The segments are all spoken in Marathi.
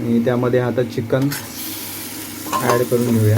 आणि त्यामध्ये आता चिकन ॲड करून घेऊया.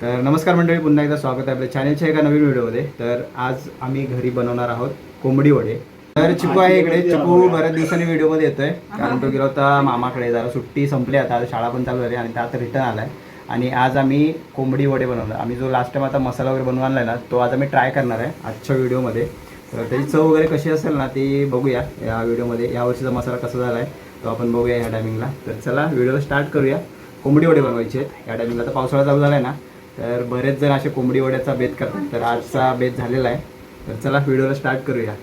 तर नमस्कार मंडळी पुन्हा एकदा स्वागत आहे आपल्या चॅनलच्या एका नवीन व्हिडिओमध्ये. तर आज आम्ही घरी बनवणार आहोत कोंबडी वडे. तर चिकू आहे इकडे. चिकू बऱ्याच दिवसांनी व्हिडिओमध्ये येतोय. कारण तो गेला होता मामाकडे. जरा सुट्टी संपली. आता आता शाळा पण चालू झाली आणि त्यात रिटर्न आलाय. आणि आज आम्ही कोंबडी वडे बनवलं आम्ही जो लास्ट टाइम आता मसाला वगैरे बनवून आणलाय ना तो आज आम्ही ट्राय करणार आहे आजच्या व्हिडिओमध्ये तर त्याची चव वगैरे कशी असेल ना ती बघूया. या व्हिडिओमध्ये या वर्षीचा मसाला कसा झाला आहे तो आपण बघूया ह्या टायमिंगला तर चला व्हिडिओ स्टार्ट करूया. कोंबडी वडे बनवायचे आहेत. या टायमिंगला तर पावसाळा चालू झाला आहे ना तर बरेच जण असे कोंबडी वड्याचा बेत करतात. तर आजचा बेत झालेला आहे. तर चला व्हिडिओला स्टार्ट करूया.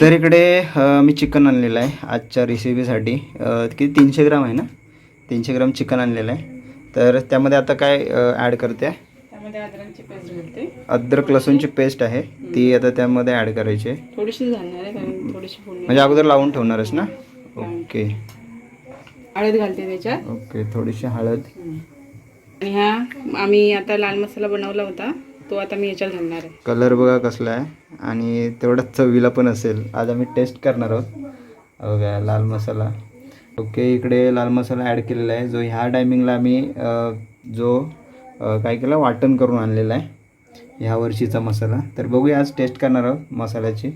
तर इकडे मी चिकन आणलेलं आहे आजच्या रेसिपीसाठी किती? तीनशे ग्राम आहे ना? तीनशे ग्राम चिकन आणलेलं आहे. तर त्यामध्ये आता काय ॲड करते? अद्रक लसूणची पेस्ट आहे. ती आता त्यामध्ये ॲड करायची आहे. थोडीशी म्हणजे अगोदर लावून ठेवणारच ना? ओके. हळद घालते त्याच्यात. ओके थोडीशी हळद. आणि हा आम्ही आता लाल मसाला बनवला होता. तो आता मी याच्यात घालणार आहे. कलर बघा कसला आहे. आणि तेवढाच चवीला पण असेल. आज आम्ही टेस्ट करणार आहोत. हो बघा लाल मसाला. ओके इकडे लाल मसाला ॲड केलेला आहे. जो ह्या टायमिंगला आम्ही जो काय केला वाटण करून आणलेला आहे. ह्या वर्षीचा मसाला. तर बघूया आज टेस्ट करणार आहोत मसाल्याची.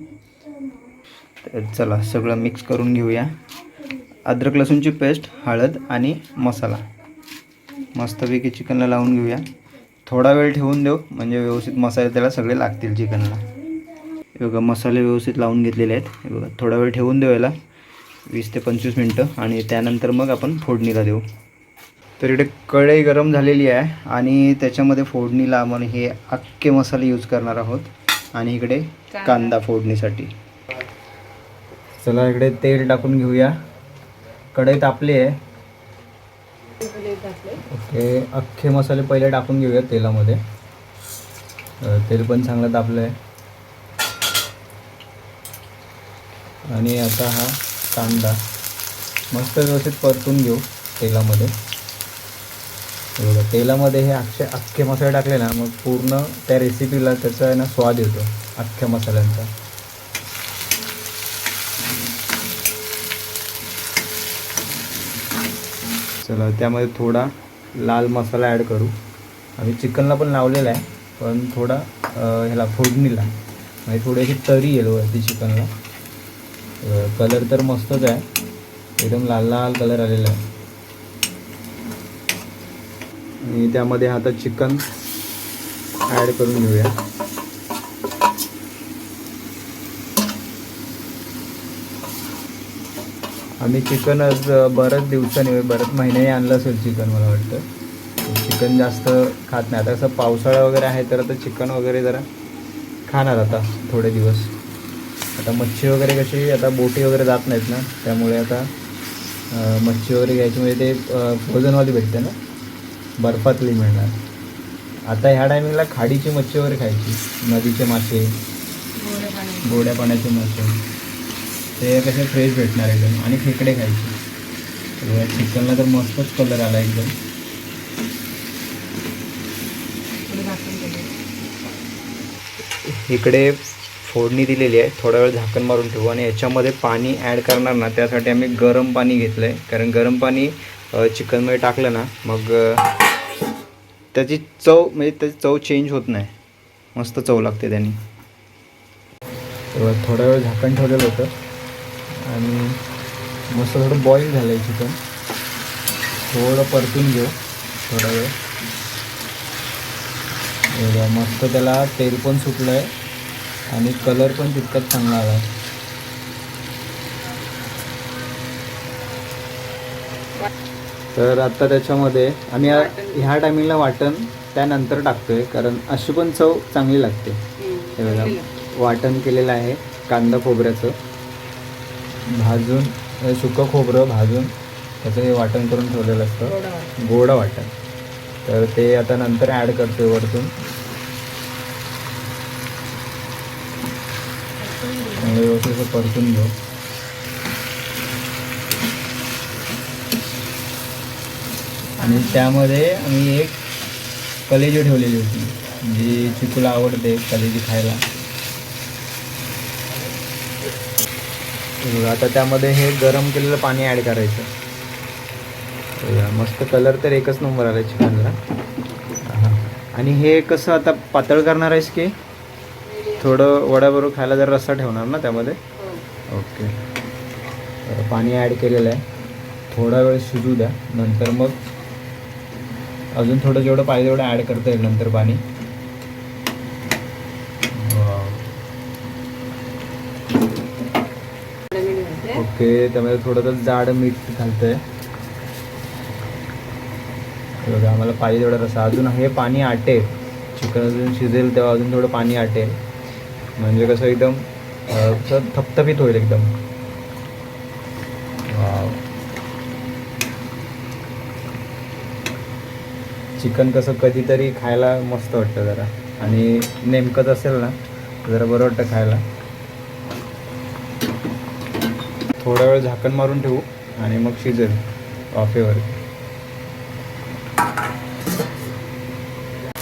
तर चला सगळं मिक्स करून घेऊया. अद्रक लसूणची पेस्ट हळद आणि मसाला. मस्तपैकी चिकनला लावून घेऊया. थोडा वेळ ठेवून देऊ. म्हणजे व्यवस्थित मसाले त्याला सगळे लागतील चिकनला. हे बघा मसाले व्यवस्थित लावून घेतलेले आहेत. हे बघा थोडा वेळ ठेवून देऊ याला. वीस ते पंचवीस मिनटं. आणि त्यानंतर मग आपण फोडणीला देऊ. तर इकडे कढई गरम झालेली आहे. आणि त्याच्यामध्ये फोडणीला आपण हे अख्खे मसाले यूज करणार आहोत. आणि इकडे कांदा फोडणीसाठी. चला इकडे तेल टाकून घेऊया. कढई तापली आहे. ओके अख्खे मसाले पहिले टाकून घेऊया तेलामध्ये. तेल पण चांगलं तापलं आहे आणि आता हा कांदा मस्त व्यवस्थित परतून घेऊ तेलामध्ये. बघा तेलामध्ये हे अख्खे अख्खे मसाले टाकले ना मग पूर्ण त्या रेसिपीला त्याचा आहे ना स्वाद येतो अख्ख्या मसाल्यांचा. चला त्यामध्ये थोडा लाल मसाला ॲड करू. आम्ही चिकनला पण लावलेला आहे पण थोडा ह्याला फोडणीला. म्हणजे थोडीशी तरी येईल वरती चिकनला कलर तर मस्तच आहे. एकदम लाल लाल कलर आलेला आहे. आणि त्यामध्ये आता चिकन ॲड करून घेऊया. आम्ही चिकन आज बऱ्याच दिवसांनी बऱ्याच महिन्याने आणलं असेल चिकन मला वाटतं. चिकन जास्त खात नाही. आता कसं पावसाळा वगैरे आहे तर आता चिकन वगैरे जरा खाणार आता थोडे दिवस. आता मच्छी वगैरे कशी आता बोटी वगैरे जात नाहीत ना त्यामुळे आता मच्छी वगैरे घ्यायची म्हणजे ते फ्रोझनवाली भेटते ना बर्फातली मिळणार. आता ह्या टायमिंगला खाडीची मच्छी वगैरे खायची नदीचे मासे गोड्या पाण्याचे मासे. ते कसे फ्रेश भेटणार एकदम आणि खेकडे खायचे. तर चिकनला तर मस्तच कलर आला एकदम. इकडे फोडणी दिलेली आहे. थोडा वेळ झाकण मारून ठेवू आणि याच्यामध्ये पाणी ॲड करणार ना त्यासाठी आम्ही गरम पाणी घेतलं आहे कारण गरम पाणी चिकनमध्ये टाकलं ना मग त्याची चव म्हणजे त्याची चव चेंज होत नाही. मस्त चव लागते त्यांनी. थोडा वेळ झाकण ठेवलेलं होतं. आणि मस्त थोडं बॉईल झालं आहे चिकन थोडं परतून घेऊ थोडा वेळ. मस्त त्याला तेल पण सुटलं आहे आणि कलर पण तितकाच चांगला आला आहे तर आता त्याच्यामध्ये आम्ही ह्या टायमिंगला वाटण त्यानंतर टाकतोय कारण अशी पण चव चांगली लागते. हे बघा वाटण केलेलं आहे कांदा खोबऱ्याचं. भाजून सुकं खोबरं भाजून त्याचं हे वाटण करून ठेवलेलं असतं. गोडा वाटण. तर ते आता नंतर ॲड करतोय वरतून. व्यवस्थित परतून घेऊ. आणि त्यामध्ये आम्ही एक कलेजी ठेवलेली होती. जी चिकूला आवडते कलेजी खायला हे बघा, आता त्यामध्ये हे गरम केलेलं पाणी ॲड करायचं. मस्त कलर तर एकच नंबर आला चिकनला. हां. आणि हे कसं आता पातळ करणार आहेस की? थोडं वड्याबरोबर खायला जर रस्सा ठेवणार ना त्यामध्ये? ओके. पाणी ॲड केलेलं आहे. थोडा वेळ शिजू द्या. नंतर मग अजून थोडं जेवढं पाहिजे तेवढं ॲड करता येईल नंतर पाणी वाव. थोडं मीठ घालते. ओके त्यामध्ये थोडंसं जाड मीठ घालतंय. आहे बघा आम्हाला पाहिजे थोडं रसा. अजून हे पाणी आटेल. चिकन अजून शिजेल तेव्हा अजून थोडं पाणी आटेल. म्हणजे कसं एकदम अं, असं थपथपीत होईल एकदम. चिकन कसं कधीतरी खायला मस्त वाटतं जरा. आणि नेमकंच असेल ना जरा बरं वाटतं खायला. थोडा वेळ झाकण मारून ठेवू आणि मग शिजेल वाफेवर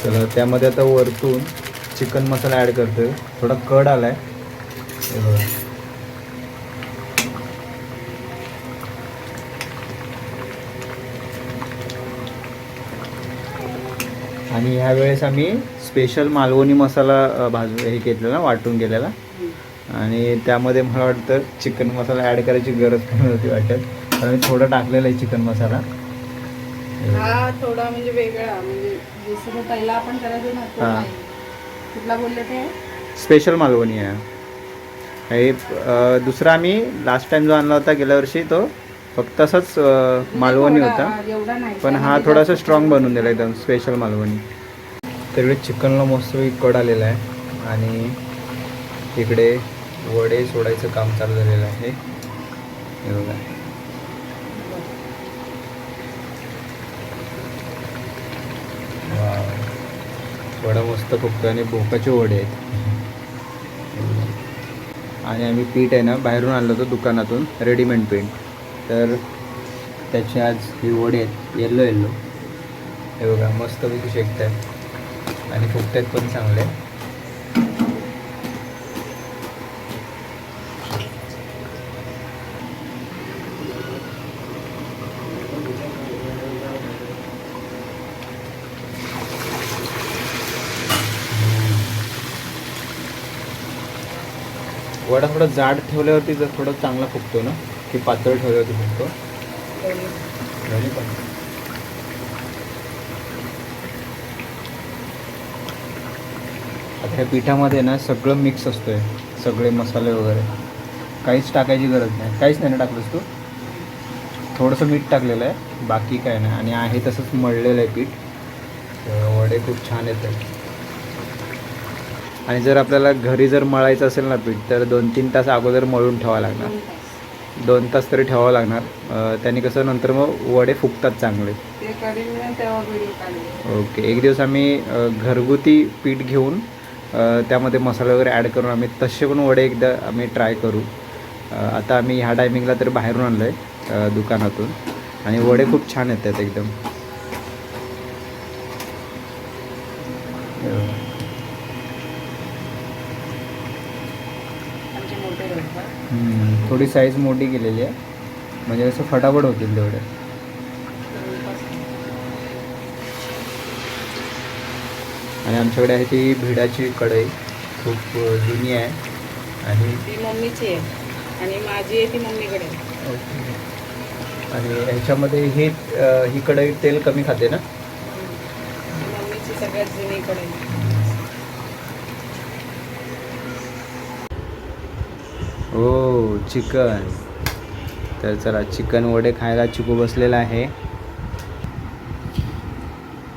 तर त्यामध्ये आता वरतून चिकन मसाला ॲड करतोय. थोडा कड आलाय. आहे आणि ह्या वेळेस आम्ही स्पेशल मालवणी मसाला अ, भाजू हे घेतलेला वाटून गेलेला. आणि त्यामध्ये मला वाटतं चिकन मसाला ॲड करायची गरज पण नव्हती वाटत. कारण मी थोडं टाकलेलं आहे चिकन मसाला हा थोडा म्हणजे वेगळा. म्हणजे जसं तो पहिला आपण करायचो ना तो हा. नाही. कुठला बोलले ते? स्पेशल मालवणी आहे. हे अ, दुसरा आम्ही लास्ट टाइम जो आणला होता गेल्या वर्षी तो फक्त असंच अ, मालवणी थोडा- होता. एवढा नाही. पण हा थोडासा स्ट्रॉंग बनवून दिला एकदम स्पेशल मालवणी तर इकडे चिकनला मस्त कड आलेला आहे. आणि इकडे वडे सोडायचं काम चालू झालेलं आहे. हे बघा. वडा मस्त फुगतो आणि भोकाचे वडे आहेत. आणि आम्ही पीठ आहे ना बाहेरून आणलं होतं दुकानातून रेडीमेड पीठ तर त्याचे आज हे वडे आहेत येल्लो येल्लो हे बघा मस्तपैकी शेकत आहेत आणि फुगत आहेत पण चांगले. वडा थोडा जाड ठेवल्यावरती जर थोडं चांगला फुगतो ना की पातळ ठेवल्यावरती फुगतो? आता ह्या पिठामध्ये ना सगळं मिक्स असतोय सगळे मसाले वगैरे. काहीच टाकायची गरज नाही. काहीच नाही ना टाकलंस तू? थोडंसं मीठ टाकलेलं आहे बाकी काय नाही. आणि आहे तसंच मळलेलं आहे पीठ. वडे खूप छान येतात. आणि जर आपल्याला घरी जर मळायचं असेल ना पीठ तर दोन तीन तास अगोदर मळून ठेवावं लागणार. दोन तास. तरी ठेवावं लागणार. त्याने कसं नंतर मग वडे फुगतात चांगले. ओके एक दिवस आम्ही घरगुती पीठ घेऊन त्यामध्ये मसाले वगैरे ॲड करून आम्ही तसे पण वडे एकदा आम्ही ट्राय करू. आता आम्ही ह्या टायमिंगला तर बाहेरून आणलं आहे दुकानातून. आणि वडे खूप छान येतात एकदम अ, आमचे मोठे लोक हम्म, थोडी साईज मोठी केलेली आहे. म्हणजे असं फटाफट होतील तेवढे. आणि आमच्याकडे आहे ती भिडाची कढई. खूप जुनी आहे. आणि ती मम्मीची आहे. आणि माझी आहे ती मम्मीकडे. आहे. आणि ह्याच्यामध्ये ही ही कढई तेल कमी खाते ना? मम्मीची सगळ्यात जुनी कडे हो चिकन. तर चला चिकन वडे खायला चिकू बसलेला आहे.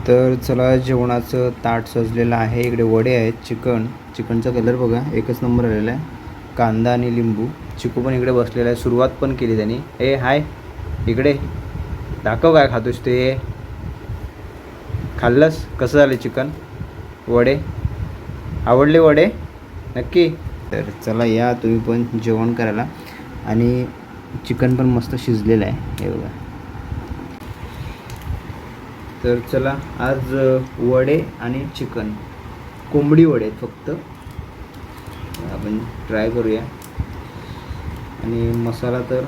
तर चला जेवणाचं ताट सजलेलं आहे. इकडे वडे आहेत चिकन. चिकनचा कलर बघा एकच नंबर आलेला आहे. कांदा आणि लिंबू. चिकू पण इकडे बसलेला आहे. सुरुवात पण केली त्यांनी. ए हाय. इकडे. दाखव काय खातोस ते खाल्लंस? कसं झालं चिकन? वडे? आवडले वडे? नक्की? तर चला या तुम्ही पण जेवण करायला. आणि चिकन पण मस्त शिजलेलं आहे. हे बघा. तर चला आज वडे आणि चिकन. कोंबडी वडे आहेत फक्त. आपण ट्राय करूया. आणि मसाला तर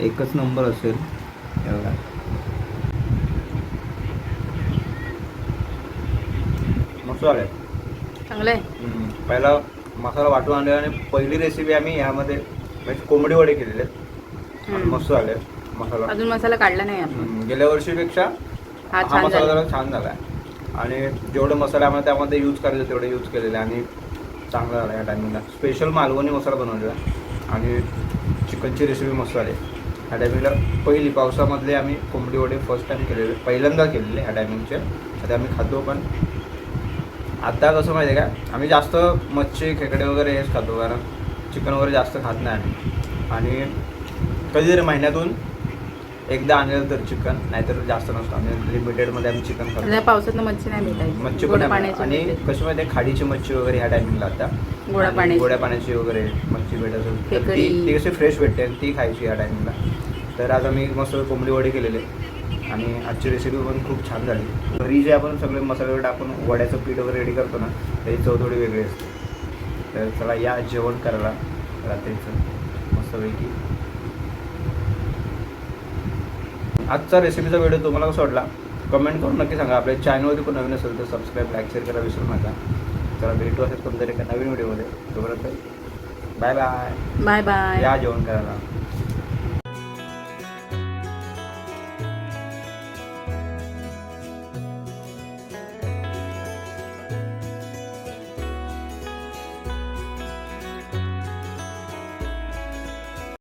एकच नंबर असेल. हे बघा. मस्त आलं चांगलं आहे. पहिला मसाला वाटून आणलेला आणि पहिली रेसिपी आम्ही ह्यामध्ये म्हणजे कोंबडी वडे केलेले आहेत. आणि हम्म. मस्त आले मसाला. अजून मसाला काढला नाही आपण. हम्म. गेल्या वर्षीपेक्षा हा हा छान मसाला झाला. जरा छान झाला आहे आणि जेवढे मसाले आम्हाला त्यामध्ये यूज करायचे तेवढे यूज केलेले आणि चांगला झाला या टायमिंगला स्पेशल मालवणी मसाला बनवलेला. आणि चिकनची रेसिपी मस्त आली ह्या टायमिंगला पहिली पावसामधले आम्ही कोंबडी वडे फर्स्ट टाइम केलेले पहिल्यांदा केलेले ह्या टायमिंगचे आता आम्ही खातो पण आता कसं माहिती आहे का? आम्ही जास्त मच्छी खेकडे वगैरे हेच खातो कारण चिकन वगैरे जास्त खात नाही आम्ही. आणि कधीतरी महिन्यातून एकदा आणलेलं तर चिकन नाहीतर जास्त नसतं. आम्ही लिमिटेडमध्ये आम्ही चिकन खातो. त्या पावसात मच्छी नाही भेटायची. मच्छी पण आणि. कशी माहिती आहे खाडीची मच्छी वगैरे ह्या टायमिंगला आता. गोड्या पाण्याची. गोड्या पाण्याची वगैरे मच्छी भेटत असेल. ती ती कशी फ्रेश भेटते आणि ती खायची या टायमिंगला तर आज आम्ही मस्त कोंबडी वडे केलेले. आणि आजची रेसिपी पण खूप छान झाली. घरी जे आपण सगळे मसाले वगैरे टाकून वड्याचं पीठ वगैरे रेडी करतो ना त्याची चव थोडी वेगळी असते. तर चला या जेवण करायला रात्रीचं. मस्तपैकी. आजचा रेसिपीचा व्हिडिओ तुम्हाला कसा वाटला? कमेंट करून नक्की सांगा. आपल्या चॅनलवरती पण नवीन असेल तर सबस्क्राईब लाईक शेअर करायला विसरू नका. चला भेटू असेल कोणतरी एका नवीन व्हिडिओमध्ये तोपर्यंत बाय बाय बाय बाय या जेवण करायला.